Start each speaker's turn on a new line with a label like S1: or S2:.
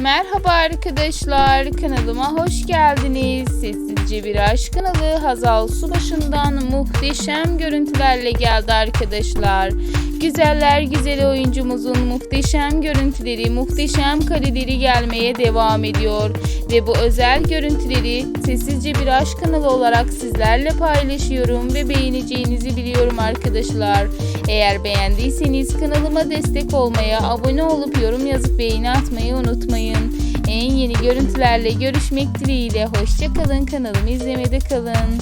S1: Merhaba arkadaşlar, kanalıma hoş geldiniz. Sessizce bir aşk kanalı Hazal Subaşı'ndan muhteşem görüntülerle geldi arkadaşlar. Güzeller güzeli oyuncumuzun muhteşem görüntüleri, muhteşem kareleri gelmeye devam ediyor. Ve bu özel görüntüleri Sessizce bir aşk kanalı olarak sizlerle paylaşıyorum ve beğeneceğinizi biliyorum arkadaşlar. Eğer beğendiyseniz kanalıma destek olmaya, abone olup yorum yazıp beğeni atmayı unutmayın. En yeni görüntülerle görüşmek dileğiyle. Hoşçakalın kanalımı izlemede kalın.